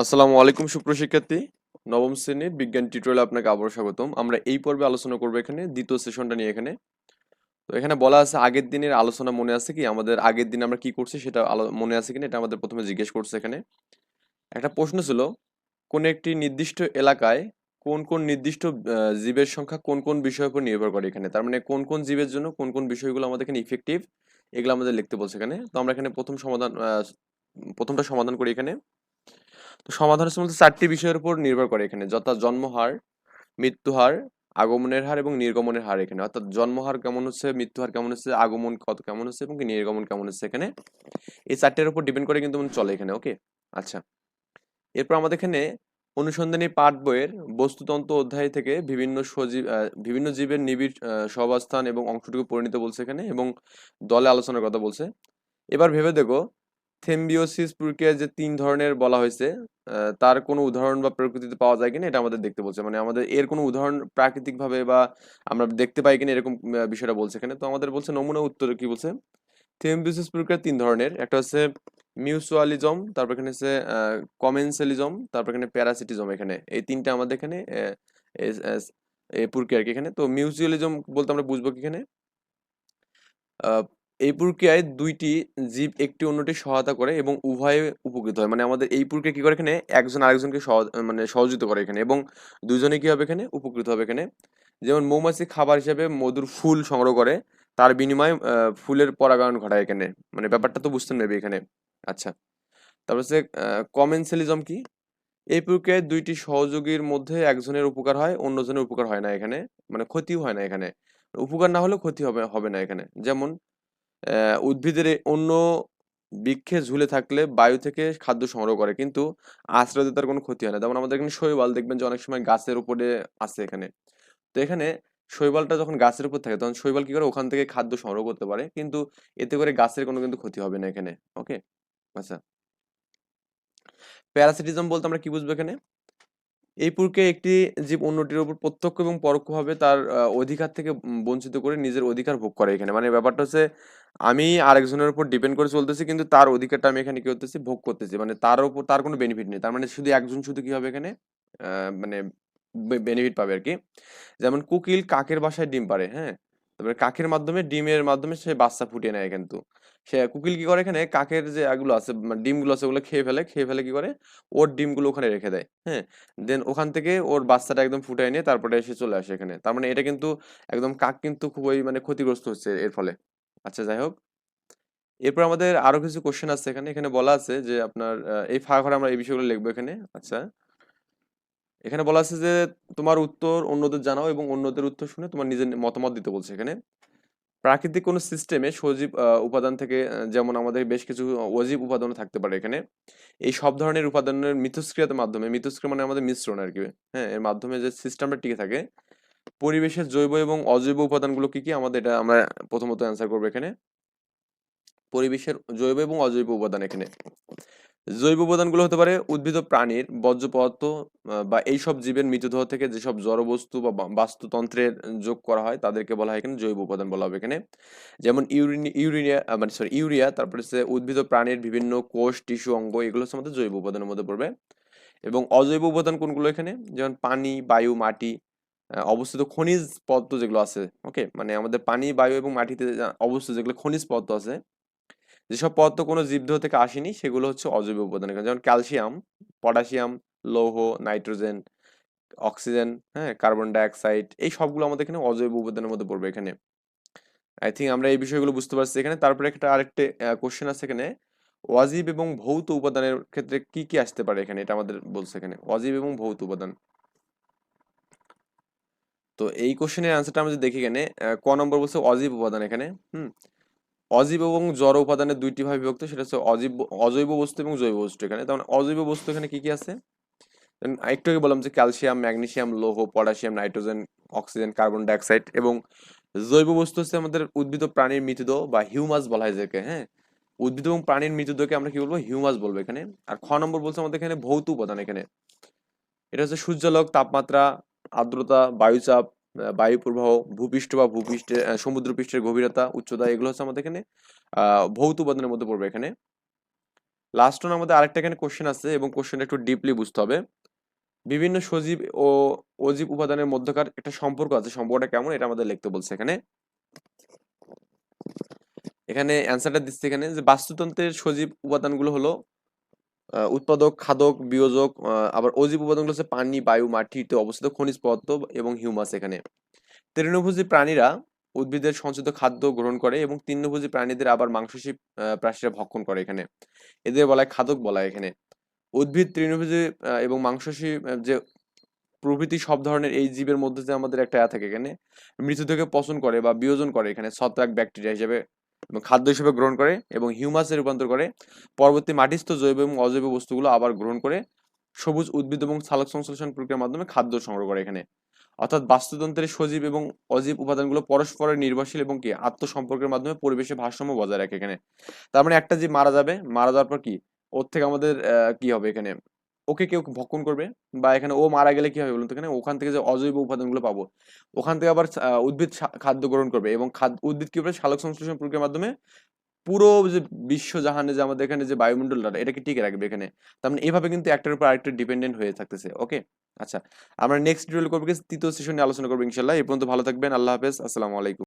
আসসালামু আলাইকুম সুপ্রশিক্ষার্থী নবম শ্রেণির বিজ্ঞান টিউটোরিয়ালে আপনাকে আবারও স্বাগতম। আমরা এই পর্বে আলোচনা করব এখানে, দ্বিতীয় সেশনটা নিয়ে এখানে। তো এখানে বলা আছে আগের দিনের আলোচনা মনে আছে কি? আমাদের আগের দিন আমরা কি করছি সেটা মনে আছে কিনা? এটা আমাদের প্রথমে জিজ্ঞেস করছে এখানে। একটা প্রশ্ন ছিল, কোন একটি নির্দিষ্ট এলাকায় কোন কোন নির্দিষ্ট জীবের সংখ্যা কোন কোন বিষয়ের উপর নির্ভর করে এখানে? তার মানে কোন কোন জীবের জন্য কোন কোন বিষয়গুলো আমাদের এখানে ইফেক্টিভ এগুলো আমাদের লিখতে বলছে এখানে। তো আমরা এখানে প্রথম সমাধান প্রথমটা সমাধান করি এখানে। তো সমাধান হচ্ছে মূলত চারটি বিষয়ের উপর নির্ভর করে এখানে। যথা জন্মহার, মৃত্যুহার, আগমনের হার এবং নির্গমনের হার এখানে। অর্থাৎ জন্মহার কেমন হচ্ছে, মৃত্যুহার কেমন হচ্ছে, আগমন কত কেমন হচ্ছে এবং নির্গমন কেমন হচ্ছে এখানে। এই চারটের উপর ডিপেন্ড করে কিন্তু চলে এখানে, ওকে? আচ্ছা। এরপর আমাদের এখানে অনুসন্ধানী পাঠ বইয়ের বস্তুতন্ত্র অধ্যায় থেকে বিভিন্ন সজীব বিভিন্ন জীবের নিবিড় সহাবস্থান এবং অংশটুকু পরিণত বলছে এখানে এবং দলে আলোচনার কথা বলছে। এবার ভেবে দেখো থেম্বিওসিস প্রক্রিয়া যে তিন ধরনের বলা হয়েছে তার কোনো উদাহরণ বা প্রকৃতিতে পাওয়া যায় কিনা এটা আমাদের দেখতে বলছে। মানে আমাদের এর কোনো উদাহরণ প্রাকৃতিকভাবে বা আমরা দেখতে পাই কিনা এরকম বিষয়টা বলছে এখানে। তো আমাদের বলছে নমুনা উত্তর কি বলছে? থেম্বিওসিস প্রক্রিয়া তিন ধরনের। একটা হচ্ছে মিউচুয়ালিজম তারপর এখানে হচ্ছে কমেন্সালিজম তারপর এখানে প্যারাসিটিজম এখানে। এই তিনটা আমাদের এখানে প্রক্রিয়া আর কি এখানে। তো মিউচুয়ালিজম বলতে আমরা বুঝব কি এখানে? এই প্রক্রিয়ায় দুইটি জীব একটি অন্যটি সহায়তা করে এবং উভয়ে উপকৃত হয়। মানে আমাদের এই প্রক্রিয়া কি করে এখানে? একজন আরেকজনকে মানে সহযোগিত করে এখানে এবং দুজনে কি হবে এখানে? উপকৃত হবে এখানে। যেমন মৌমাছি খাবার হিসেবে মধুর ফুল সংগ্রহ করে, তার বিনিময়ে ফুলের পরাগায়ন ঘটায় এখানে। মানে ব্যাপারটা তো বুঝতে নেবে এখানে। আচ্ছা। তারপর হচ্ছে কমেন্সালিজম কি? এই প্রক্রিয়ায় দুইটি সহযোগীর মধ্যে একজনের উপকার হয়, অন্যজনের উপকার হয় না এখানে। মানে ক্ষতিও হয় না এখানে। উপকার না হলেও ক্ষতি হবে হবে না এখানে। যেমন উদ্ভিদের অন্য বৃক্ষে ঝুলে থাকলে বায়ু থেকে খাদ্য সংগ্রহ করে। কিন্তু আশ্রয়তে তার কোনো ক্ষতি হয় না। যেমন আমাদের এখানে শৈবাল দেখবেন যে অনেক সময় গাছের উপরে আছে এখানে। তো এখানে শৈবালটা যখন গাছের উপর থাকে, তখন শৈবাল কি করে? ওখান থেকে খাদ্য সংগ্রহ করতে পারে। কিন্তু এতে করে গাছের কোনো কিন্তু ক্ষতি হবে না এখানে। ওকে? আচ্ছা। প্যারাসিটিজম বলতে আমরা কি বুঝব এখানে? এই পুরকে একটি জীব অন্যটির উপর প্রত্যক্ষ এবং পরোক্ষভাবে তার অধিকার থেকে বঞ্চিত করে নিজের অধিকার ভোগ করে এখানে। মানে ব্যাপারটা হচ্ছে, আমি আরেকজনের উপর ডিপেন্ড করে চলতেছি, কিন্তু তার অধিকারটা আমি এখানে কি করতেছি, ভোগ করতেছি। মানে তার উপর তার কোনো বেনিফিট নেই। তার মানে শুধু একজন শুধু কি হবে এখানে? মানে বেনিফিট পাবে আর কি। যেমন কুকিল কাকের বাসায় ডিম পারে হ্যাঁ? তারপরে কাকের মাধ্যমে ডিমের মাধ্যমে সে বাচ্চা ফুটিয়ে নেয় কিন্তু। সে কোকিল কি করে এখানে? কাকের যে এগুলো আছে ডিমগুলো আছে ওগুলো খেয়ে ফেলে খেয়ে ফেলে কি করে? ওর ডিমগুলো ওখানে রেখে দেয় হ্যাঁ? দেন ওখান থেকে ওর বাচ্চাটা একদম ফুটায় নিয়ে তারপরে এসে চলে আসে এখানে। তার মানে এটা কিন্তু একদম কাক কিন্তু খুবই মানে ক্ষতিগ্রস্ত হচ্ছে এর ফলে। আচ্ছা যাই হোক। এরপর আমাদের আরও কিছু কোশ্চেন আছে এখানে। এখানে বলা আছে যে আপনার এই ফাঁকা আমরা এই বিষয়গুলো লিখব এখানে। আচ্ছা। এখানে বলা আছে যে, তোমার উত্তর অন্যদের জানাও এবং অন্যদের উত্তর শুনে তোমার নিজের মতামত দিতে বলছে এখানে। প্রাকৃতিক কোনো সিস্টেমে সজীব উপাদান থেকে যেমন আমাদের বেশ কিছু অজীব উপাদান থাকতে পারে এখানে। এই সব ধরনের উপাদানের মিথস্ক্রিয়ার মাধ্যমে, মিথস্ক্রিয়া মানে আমাদের মিশ্রণ আর কি হ্যাঁ এর মাধ্যমে যে সিস্টেমটা টিকে থাকে। পরিবেশের জৈব এবং অজৈব উপাদানগুলো কি কি? আমাদের এটা আমরা প্রথমত অ্যান্সার করব এখানে। পরিবেশের জৈব এবং অজৈব উপাদান এখানে। জৈব উপাদানগুলো হতে পারে উদ্ভিদ প্রাণীর বর্জ্য পদার্থ বা এই সব জীবের মৃতদেহ থেকে যেসব জড়বস্তু বা বাস্তুতন্ত্রের যোগ করা হয়, তাদেরকে বলা হয় এখানে জৈব উপাদান বলা হবে এখানে। যেমন ইউরিন, ইউরিনিয়া মানে সরি ইউরিয়া, তারপরে হচ্ছে উদ্ভিদ প্রাণীর বিভিন্ন কোষ, টিস্যু, অঙ্গ, এগুলো হচ্ছে আমাদের জৈব উপাদানের মধ্যে পড়বে। এবং অজৈব উপাদান কোনগুলো এখানে? যেমন পানি, বায়ু, মাটি অবস্থিত খনিজ পদার্থ যেগুলো আছে ওকে মানে আমাদের পানি, বায়ু এবং মাটিতে অবস্থিত যেগুলো খনিজ পদার্থ আছে যেসব পদার্থ কোনো জীবদেহ থেকে আসেনি, সেগুলো হচ্ছে অজৈব উপাদান। যেমন ক্যালসিয়াম, পটাশিয়াম, লৌহ, নাইট্রোজেন, অক্সিজেন হ্যাঁ কার্বন ডাইঅক্সাইড, এই সবগুলো আমাদের এখানে অজৈব উপাদানের মধ্যে পড়বে এখানে। আই থিঙ্ক আমরা এই বিষয়গুলো বুঝতে পারছি এখানে। তারপরে একটা আরেকটা কোশ্চেন আছে এখানে। অজীব এবং ভৌত উপাদানের ক্ষেত্রে কি কি আসতে পারে এখানে? এটা আমাদের বলছে এখানে। অজীব এবং ভৌত উপাদান। তো এই কোশ্চেনের অ্যান্সারটা আমরা যদি দেখি এখানে ক নম্বর বলছে অজীব উপাদান এখানে। হুম? অজীব এবং জড় উপাদানের দুইটি ভাবে বিভক্ত, সেটা হচ্ছে অজীব অজৈব বস্তু এবং জৈব বস্তু এখানে। তার মানে অজৈব বস্তু এখানে কি কি আছে? একটু আগে বললাম যে ক্যালসিয়াম ম্যাগনেসিয়াম লৌহ potassium nitrogen oxygen carbon dioxide এবং জৈব বস্তু হচ্ছে আমাদের উদ্ভিদ প্রাণীর মৃতদেহ বা হিউমাস বলা হয় যাকে হ্যাঁ? উদ্ভিদ এবং প্রাণীর মৃতদেহকে আমরা কি বলব? হিউমাস বলব এখানে। আর খ নম্বর বলছে আমাদের এখানে ভৌত উপাদান এখানে। এটা হচ্ছে সূর্যালোক, তাপমাত্রা, আর্দ্রতা, বায়ুচাপ বায়ু প্রবাহ ভূপৃষ্ঠ বা ভূপৃষ্ঠের আহ, সমুদ্র পৃষ্ঠের গভীরতা উচ্চতা এগুলো হচ্ছে আমাদের এখানে ভৌত উপাদানের মধ্যে পড়বে এখানে। লাস্ট ওন আমাদের আরেকটা এখানে কোশ্চেন আছে এবং কোশ্চেনটা একটু ডিপলি বুঝতে হবে। বিভিন্ন সজীব ও অজীব উপাদানের মধ্যকার একটা সম্পর্ক আছে সম্পর্কটা কেমন এটা আমাদের লিখতে বলছে এখানে। এখানে অ্যান্সারটা দিচ্ছে এখানে যে বাস্তুতন্ত্রের সজীব উপাদানগুলো হলো উৎপাদক খাদক বিয়োজক আবার অজীব উপাদানগুলো হচ্ছে পানি বায়ু মাটিতে অবস্থিত খনিজ পদার্থ এবং হিউমাস এখানে। তৃণভোজী প্রাণীরা উদ্ভিদের সঞ্চিত খাদ্য গ্রহণ করে এবং তৃণভোজী প্রাণীদের আবার আহ, প্রাণীরা ভক্ষণ করে এখানে। এদের বলা হয় খাদক বলা হয় এখানে। উদ্ভিদ তৃণভোজী এবং মাংসাশী যে প্রভৃতি সব ধরনের এই জীবের মধ্যে যে আমাদের একটা থাকে এখানে মৃতদেহকে পচন করে বা বিয়োজন করে এখানে ছত্রাক ব্যাকটেরিয়া হিসেবে। এবং খাদ্য হিসেবে গ্রহণ করে এবং হিউমাসে রূপান্তর করে। পরবর্তী মাটিস্থ জৈব এবং অজৈব বস্তুগুলো আবার গ্রহণ করে। সবুজ, উদ্ভিদ এবং সালোক সংশ্লেষণ প্রক্রিয়ার মাধ্যমে খাদ্য সংগ্রহ করে এখানে। অর্থাৎ বাস্তুতন্ত্রের সজীব এবং অজীব উপাদানগুলো পরস্পরের নির্ভরশীল এবং কি? আত্মসম্পর্কের মাধ্যমে পরিবেশে ভারসাম্য বজায় রাখে এখানে। তার মানে একটা জীব মারা যাবে। মারা যাওয়ার পর কি? ওর থেকে আমাদের কি হবে এখানে? ওকে কেউ ভক্ষণ করবে বা এখানে ও মারা গেলে কি হবে বলুন তো? এখানে ওখান থেকে যে অজৈব উপাদানগুলো পাবো, ওখান থেকে আবার উদ্ভিদ খাদ্য গ্রহণ করবে এবং খাদ্য উদ্ভিদ কি করবে? সালোক সংশ্লেষণ প্রক্রিয়ার মাধ্যমে পুরো যে বিশ্ব জাহানে যে আমাদের এখানে যে বায়ুমণ্ডলটা এটাকে টিকে রাখবে এখানে? তার মানে এভাবে কিন্তু একটার উপর আরেকটা ডিপেন্ডেন্ট হয়ে থাকতেছে ওকে আচ্ছা আমরা নেক্সট ডিটেল করব তৃতীয় সেশনে আলোচনা করব ইনশাল্লাহ এই পর্যন্ত ভালো থাকবেন, আল্লাহ হাফেজ, আসসালামু আলাইকুম।